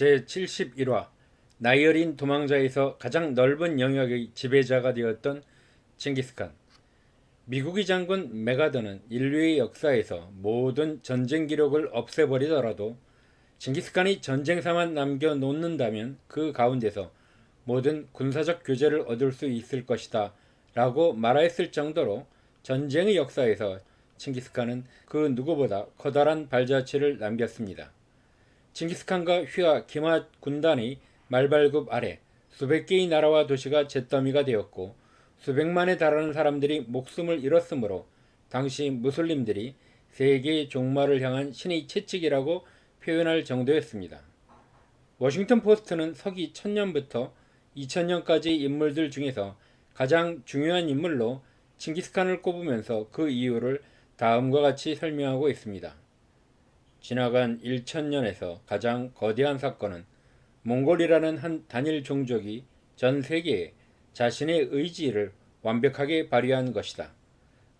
제71화 나이 어린 도망자에서 가장 넓은 영역의 지배자가 되었던 칭기스칸 미국의 장군 메가더는 인류의 역사에서 모든 전쟁 기록을 없애버리더라도 칭기스칸이 전쟁사만 남겨놓는다면 그 가운데서 모든 군사적 교제를 얻을 수 있을 것이다 라고 말하였을 정도로 전쟁의 역사에서 칭기스칸은 그 누구보다 커다란 발자취를 남겼습니다. 칭기스칸과 휘하 기마 군단의 말발굽 아래 수백 개의 나라와 도시가 잿더미가 되었고 수백만에 달하는 사람들이 목숨을 잃었으므로 당시 무슬림들이 세계의 종말을 향한 신의 채찍이라고 표현할 정도였습니다. 워싱턴 포스트는 서기 1000년부터 2000년까지 인물들 중에서 가장 중요한 인물로 칭기스칸을 꼽으면서 그 이유를 다음과 같이 설명하고 있습니다. 지나간 1000년에서 가장 거대한 사건은 몽골이라는 한 단일 종족이 전 세계에 자신의 의지를 완벽하게 발휘한 것이다.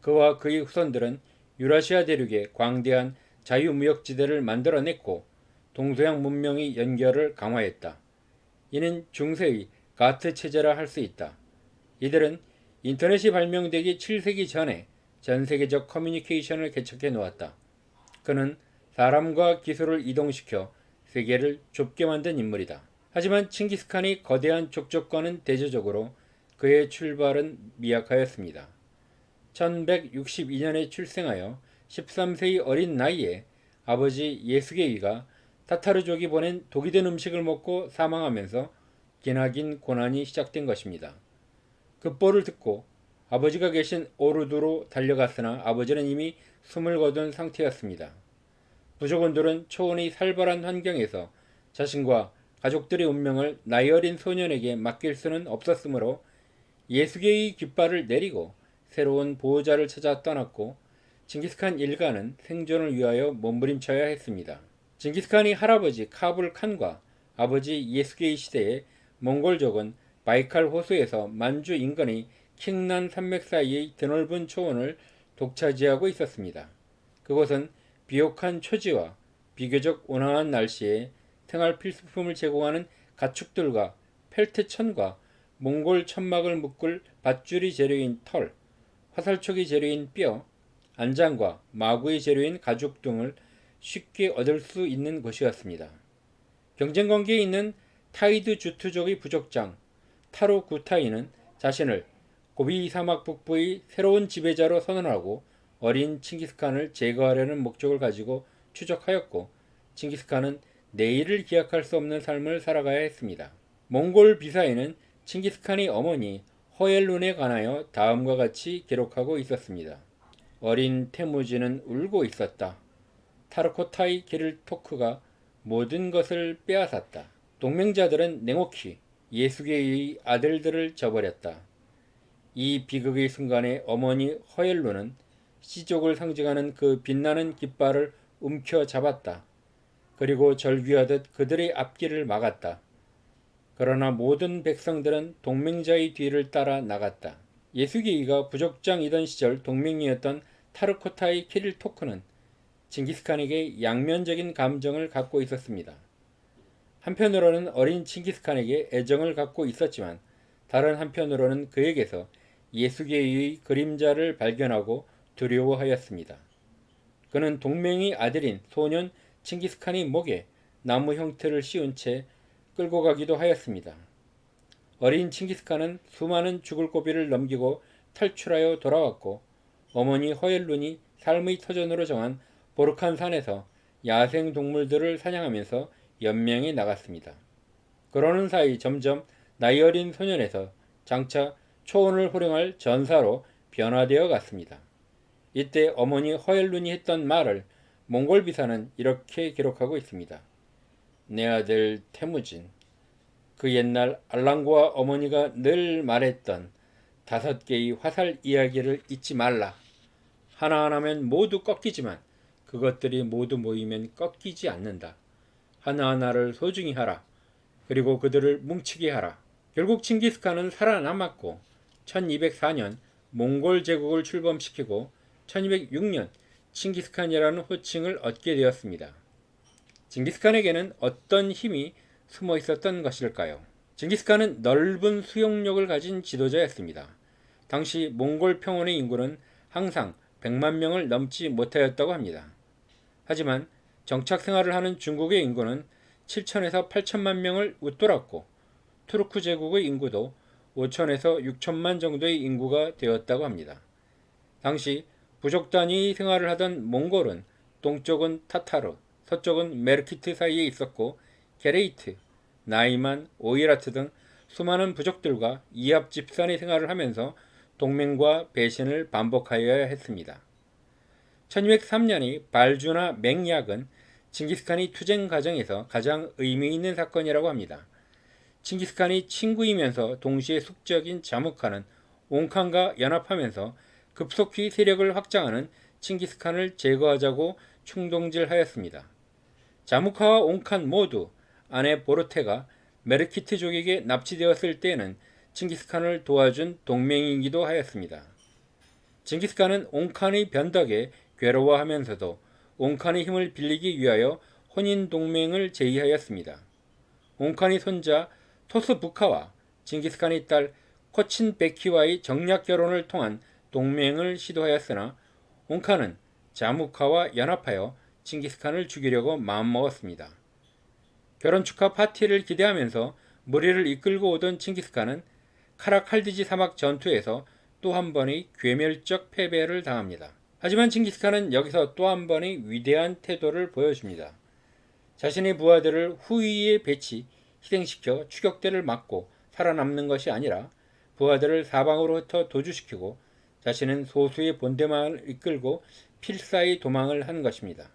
그와 그의 후손들은 유라시아 대륙에 광대한 자유무역지대를 만들어냈고 동서양 문명의 연결을 강화했다. 이는 중세의 가트 체제라 할 수 있다. 이들은 인터넷이 발명되기 7세기 전에 전 세계적 커뮤니케이션을 개척해 놓았다. 그는 사람과 기술을 이동시켜 세계를 좁게 만든 인물이다. 하지만 칭기스칸이 거대한 족족과는 대조적으로 그의 출발은 미약하였습니다. 1162년에 출생하여 13세의 어린 나이에 아버지 예수게이가 타타르족이 보낸 독이 된 음식을 먹고 사망하면서 기나긴 고난이 시작된 것입니다. 급보를 듣고 아버지가 계신 오르두로 달려갔으나 아버지는 이미 숨을 거둔 상태였습니다. 부족원들은 초원의 살벌한 환경에서 자신과 가족들의 운명을 나이 어린 소년에게 맡길 수는 없었으므로 예수계의 깃발을 내리고 새로운 보호자를 찾아 떠났고 징기스칸 일가는 생존을 위하여 몸부림쳐야 했습니다. 징기스칸의 할아버지 카불 칸과 아버지 예수계의 시대에 몽골족은 바이칼 호수에서 만주 인근의 킹난 산맥 사이의 드넓은 초원을 독차지하고 있었습니다. 그곳은 비옥한 초지와 비교적 온화한 날씨에 생활 필수품을 제공하는 가축들과 펠트 천과 몽골 천막을 묶을 밧줄이 재료인 털, 화살촉이 재료인 뼈, 안장과 마구의 재료인 가죽 등을 쉽게 얻을 수 있는 곳이었습니다. 경쟁 관계에 있는 타이드 주투족의 부족장 타로 구타이는 자신을 고비 사막 북부의 새로운 지배자로 선언하고 어린 칭기스칸을 제거하려는 목적을 가지고 추적하였고 칭기스칸은 내일을 기약할 수 없는 삶을 살아가야 했습니다. 몽골 비사에는 칭기스칸의 어머니 허엘룬에 관하여 다음과 같이 기록하고 있었습니다. 어린 태무지는 울고 있었다. 타르코타이 게를토크가 모든 것을 빼앗았다. 동맹자들은 냉혹히 예수계의 아들들을 저버렸다. 이 비극의 순간에 어머니 허엘루는 시족을 상징하는 그 빛나는 깃발을 움켜 잡았다. 그리고 절규하듯 그들의 앞길을 막았다. 그러나 모든 백성들은 동맹자의 뒤를 따라 나갔다. 예수계이가 부족장이던 시절 동맹이었던 타르코타의 키릴 토크는 칭기스칸에게 양면적인 감정을 갖고 있었습니다. 한편으로는 어린 칭기스칸에게 애정을 갖고 있었지만 다른 한편으로는 그에게서 예수계의 그림자를 발견하고 두려워하였습니다. 그는 동맹의 아들인 소년 칭기스칸의 목에 나무 형태를 씌운 채 끌고 가기도 하였습니다. 어린 칭기스칸은 수많은 죽을 고비를 넘기고 탈출하여 돌아왔고 어머니 허엘룬이 삶의 터전으로 정한 보르칸 산에서 야생 동물들을 사냥하면서 연명해 나갔습니다. 그러는 사이 점점 나이 어린 소년에서 장차 초원을 호령할 전사로 변화되어 갔습니다. 이때 어머니 허엘룬이 했던 말을 몽골 비사는 이렇게 기록하고 있습니다. 내 아들 태무진 그 옛날 알랑고와 어머니가 늘 말했던 다섯 개의 화살 이야기를 잊지 말라. 하나하나면 모두 꺾이지만 그것들이 모두 모이면 꺾이지 않는다. 하나하나를 소중히 하라. 그리고 그들을 뭉치게 하라. 결국 칭기스칸은 살아남았고 1204년 몽골 제국을 출범시키고 1206년 칭기스칸이라는 호칭을 얻게 되었습니다. 징기스칸에게는 어떤 힘이 숨어 있었던 것일까요? 징기스칸은 넓은 수용력을 가진 지도자였습니다. 당시 몽골 평원의 인구는 항상 100만 명을 넘지 못하였다고 합니다. 하지만 정착 생활을 하는 중국의 인구는 7천에서 8천만 명을 웃돌았고 투르크 제국의 인구도 5천에서 6천만 정도의 인구가 되었다고 합니다. 당시 부족 단위 생활을 하던 몽골은 동쪽은 타타르, 서쪽은 메르키트 사이에 있었고 게레이트, 나이만, 오이라트 등 수많은 부족들과 이합 집산의 생활을 하면서 동맹과 배신을 반복하여야 했습니다. 1203년의 발주나 맹약은 징기스칸이 투쟁 과정에서 가장 의미 있는 사건이라고 합니다. 징기스칸이 친구이면서 동시에 숙적인 자무칸은 옹칸과 연합하면서 급속히 세력을 확장하는 칭기스칸을 제거하자고 충동질하였습니다. 자무카와 옹칸 모두 아내 보르테가 메르키트족에게 납치되었을 때에는 칭기스칸을 도와준 동맹이기도 하였습니다. 징기스칸은 옹칸의 변덕에 괴로워하면서도 옹칸의 힘을 빌리기 위하여 혼인 동맹을 제의하였습니다. 옹칸의 손자 토스 부카와 징기스칸의 딸 코친 베키와의 정략 결혼을 통한 동맹을 시도하였으나 옹칸은 자무카와 연합하여 징기스칸을 죽이려고 마음먹었습니다. 결혼 축하 파티를 기대하면서 무리를 이끌고 오던 칭기스칸은 카라칼디지 사막 전투에서 또 한 번의 괴멸적 패배를 당합니다. 하지만 칭기스칸은 여기서 또 한 번의 위대한 태도를 보여줍니다. 자신의 부하들을 후위에 배치, 희생시켜 추격대를 막고 살아남는 것이 아니라 부하들을 사방으로 흩어 도주시키고 자신은 소수의 본대만을 이끌고 필사의 도망을 한 것입니다.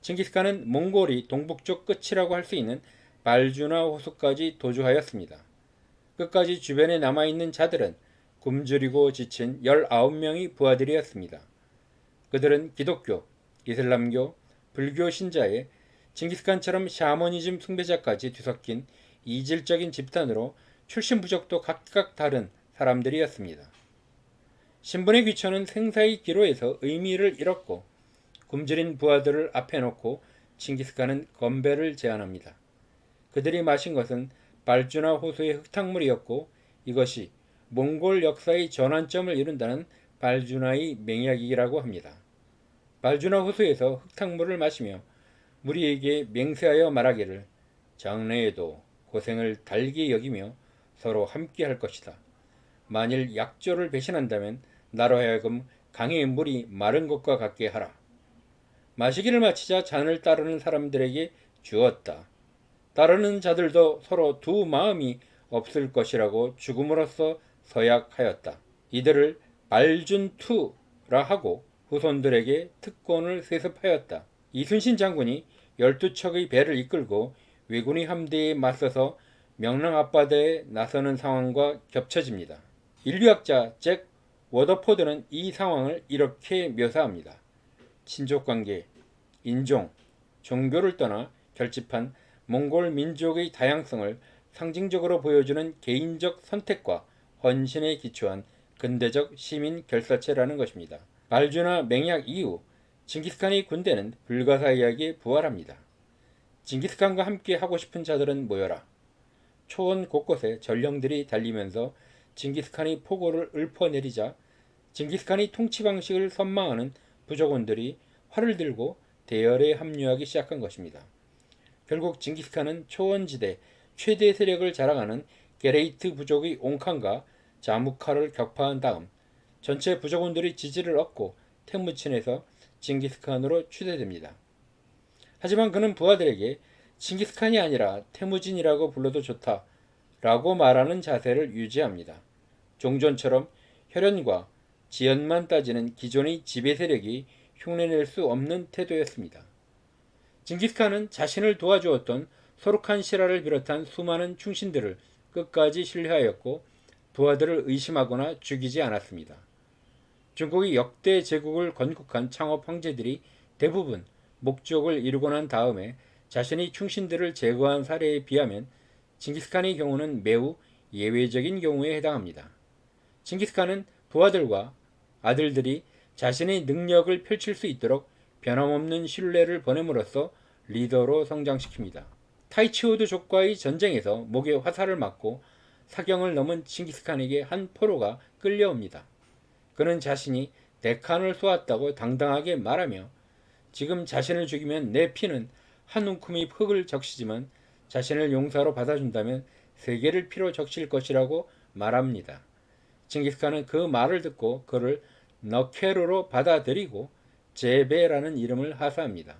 칭기스칸은 몽골이 동북쪽 끝이라고 할 수 있는 발주나 호수까지 도주하였습니다. 끝까지 주변에 남아있는 자들은 굶주리고 지친 19명의 부하들이었습니다. 그들은 기독교, 이슬람교, 불교 신자에 징기스칸처럼 샤머니즘 숭배자까지 뒤섞인 이질적인 집단으로 출신 부족도 각각 다른 사람들이었습니다. 신분의 귀천은 생사의 기로에서 의미를 잃었고 굶주린 부하들을 앞에 놓고 칭기스칸은 건배를 제안합니다. 그들이 마신 것은 발주나 호수의 흙탕물이었고 이것이 몽골 역사의 전환점을 이룬다는 발주나의 맹약이라고 합니다. 발주나 호수에서 흙탕물을 마시며 무리에게 맹세하여 말하기를 장래에도 고생을 달게 여기며 서로 함께 할 것이다. 만일 약조를 배신한다면 나로 하여금 강의 물이 마른 것과 같게 하라. 마시기를 마치자 잔을 따르는 사람들에게 주었다. 따르는 자들도 서로 두 마음이 없을 것이라고 죽음으로써 서약하였다. 이들을 발준투라 하고 후손들에게 특권을 세습하였다. 이순신 장군이 12척의 배를 이끌고 왜군의 함대에 맞서서 명랑 앞바다에 나서는 상황과 겹쳐집니다. 인류학자 잭 워더포드는 이 상황을 이렇게 묘사합니다. 친족관계, 인종, 종교를 떠나 결집한 몽골 민족의 다양성을 상징적으로 보여주는 개인적 선택과 헌신에 기초한 근대적 시민 결사체라는 것입니다. 발주나 맹약 이후 징기스칸의 군대는 불가사의하게 부활합니다. 징기스칸과 함께 하고 싶은 자들은 모여라. 초원 곳곳에 전령들이 달리면서 징기스칸이 포고를 읊어내리자 징기스칸이 통치 방식을 선망하는 부족원들이 활을 들고 대열에 합류하기 시작한 것입니다. 결국 징기스칸은 초원지대 최대 세력을 자랑하는 게레이트 부족의 옹칸과 자무카를 격파한 다음 전체 부족원들의 지지를 얻고 테무친에서 징기스칸으로 추대됩니다. 하지만 그는 부하들에게 징기스칸이 아니라 테무진이라고 불러도 좋다 라고 말하는 자세를 유지합니다. 종전처럼 혈연과 지연만 따지는 기존의 지배 세력이 흉내낼 수 없는 태도였습니다. 징기스칸은 자신을 도와주었던 소르칸 시라를 비롯한 수많은 충신들을 끝까지 신뢰하였고 부하들을 의심하거나 죽이지 않았습니다. 중국이 역대 제국을 건국한 창업 황제들이 대부분 목적을 이루고 난 다음에 자신의 충신들을 제거한 사례에 비하면 징기스칸의 경우는 매우 예외적인 경우에 해당합니다. 징기스칸은 부하들과 아들들이 자신의 능력을 펼칠 수 있도록 변함없는 신뢰를 보냄으로써 리더로 성장시킵니다. 타이치오드 족과의 전쟁에서 목에 화살을 맞고 사경을 넘은 칭기스칸에게 한 포로가 끌려옵니다. 그는 자신이 데칸을 쏘았다고 당당하게 말하며 지금 자신을 죽이면 내 피는 한 움큼이 흙을 적시지만 자신을 용사로 받아준다면 세계를 피로 적실 것이라고 말합니다. 칭기스칸은 그 말을 듣고 그를 너케르로 받아들이고 제베라는 이름을 하사합니다.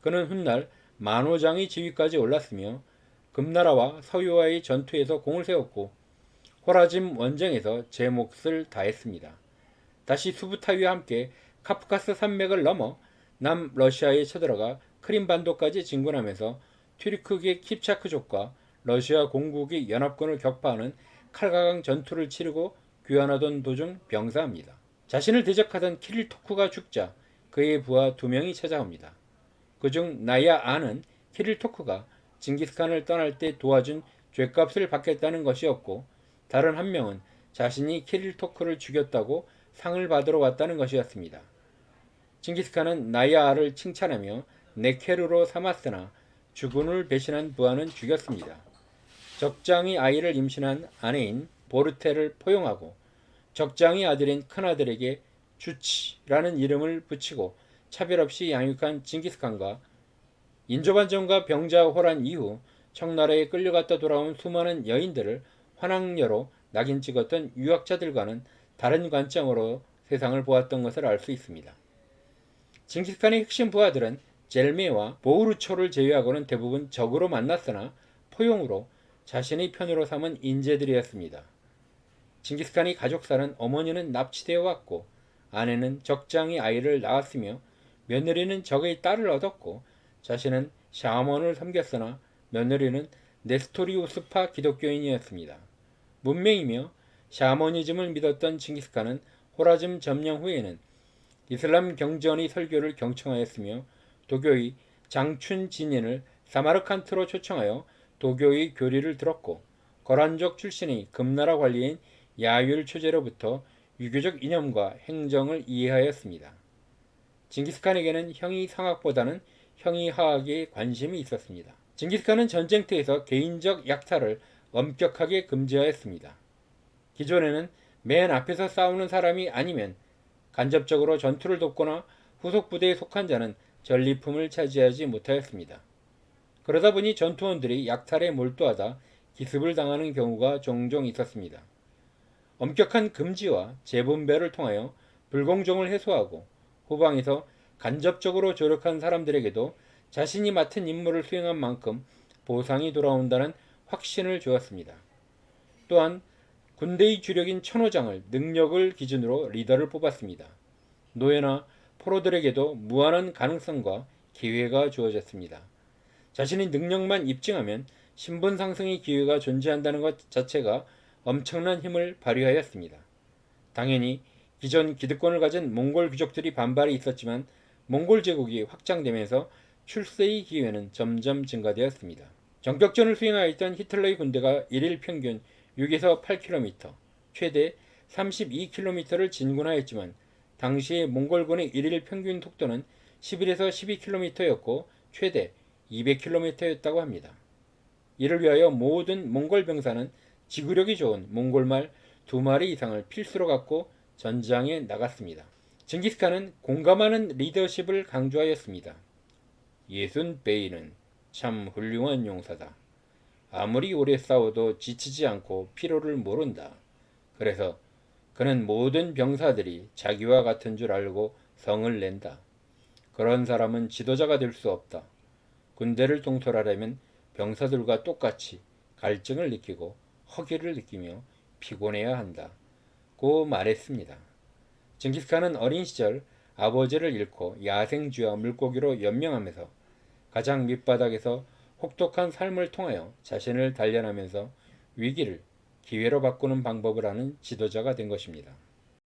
그는 훗날 만호장의 지위까지 올랐으며 금나라와 서유와의 전투에서 공을 세웠고 호라짐 원정에서 제 몫을 다했습니다. 다시 수부타위와 함께 카프카스 산맥을 넘어 남 러시아에 쳐들어가 크림반도까지 진군하면서 튀르크계 킵차크족과 러시아 공국의 연합군을 격파하는 칼가강 전투를 치르고 귀환하던 도중 병사합니다. 자신을 대적하던 키릴 토쿠가 죽자 그의 부하 두 명이 찾아옵니다. 그중 나야 아는 키릴 토쿠가 징기스칸을 떠날 때 도와준 죄값을 받겠다는 것이었고 다른 한 명은 자신이 키릴 토쿠를 죽였다고 상을 받으러 왔다는 것이었습니다. 징기스칸은 나야아를 칭찬하며 네케르로 삼았으나 주군을 배신한 부하는 죽였습니다. 적장이 아이를 임신한 아내인 보르테를 포용하고 적장이 아들인 큰아들에게 주치라는 이름을 붙이고 차별 없이 양육한 징기스칸과 인조반정과 병자호란 이후 청나라에 끌려갔다 돌아온 수많은 여인들을 환학녀로 낙인 찍었던 유학자들과는 다른 관점으로 세상을 보았던 것을 알 수 있습니다. 징기스칸의 핵심 부하들은 젤메와 보우르초를 제외하고는 대부분 적으로 만났으나 포용으로 자신의 편으로 삼은 인재들이었습니다. 징기스칸의 가족사는 어머니는 납치되어 왔고 아내는 적장이 아이를 낳았으며 며느리는 적의 딸을 얻었고 자신은 샤먼을 섬겼으나 며느리는 네스토리우스파 기독교인이었습니다. 문맹이며 샤머니즘을 믿었던 징기스칸은 호라즘 점령 후에는 이슬람 경전의 설교를 경청하였으며 도교의 장춘 진인을 사마르칸트로 초청하여 도교의 교리를 들었고 거란족 출신의 금나라 관리인 야율 초제로부터 유교적 이념과 행정을 이해하였습니다. 징기스칸에게는 형이 상학보다는 형이 하학에 관심이 있었습니다. 징기스칸은 전쟁터에서 개인적 약탈을 엄격하게 금지하였습니다. 기존에는 맨 앞에서 싸우는 사람이 아니면 간접적으로 전투를 돕거나 후속 부대에 속한 자는 전리품을 차지하지 못하였습니다. 그러다 보니 전투원들이 약탈에 몰두하다 기습을 당하는 경우가 종종 있었습니다. 엄격한 금지와 재분배를 통하여 불공정을 해소하고 후방에서 간접적으로 조력한 사람들에게도 자신이 맡은 임무를 수행한 만큼 보상이 돌아온다는 확신을 주었습니다. 또한 군대의 주력인 천호장을 능력을 기준으로 리더를 뽑았습니다. 노예나 포로들에게도 무한한 가능성과 기회가 주어졌습니다. 자신의 능력만 입증하면 신분 상승의 기회가 존재한다는 것 자체가 엄청난 힘을 발휘하였습니다. 당연히 기존 기득권을 가진 몽골 귀족들이 반발이 있었지만 몽골 제국이 확장되면서 출세의 기회는 점점 증가되었습니다. 전격전을 수행하였던 히틀러의 군대가 1일 평균 6에서 8km, 최대 32km를 진군하였지만 당시 몽골군의 1일 평균 속도는 11에서 12km였고 최대 200km였다고 합니다. 이를 위하여 모든 몽골 병사는 지구력이 좋은 몽골말 두 마리 이상을 필수로 갖고 전장에 나갔습니다. 징기스칸은 공감하는 리더십을 강조하였습니다. 예순 베이는 참 훌륭한 용사다. 아무리 오래 싸워도 지치지 않고 피로를 모른다. 그래서 그는 모든 병사들이 자기와 같은 줄 알고 성을 낸다. 그런 사람은 지도자가 될 수 없다. 군대를 통솔하려면 병사들과 똑같이 갈증을 느끼고 허기를 느끼며 피곤해야 한다. 고 말했습니다. 징기스칸은 어린 시절 아버지를 잃고 야생쥐와 물고기로 연명하면서 가장 밑바닥에서 혹독한 삶을 통하여 자신을 단련하면서 위기를 기회로 바꾸는 방법을 아는 지도자가 된 것입니다.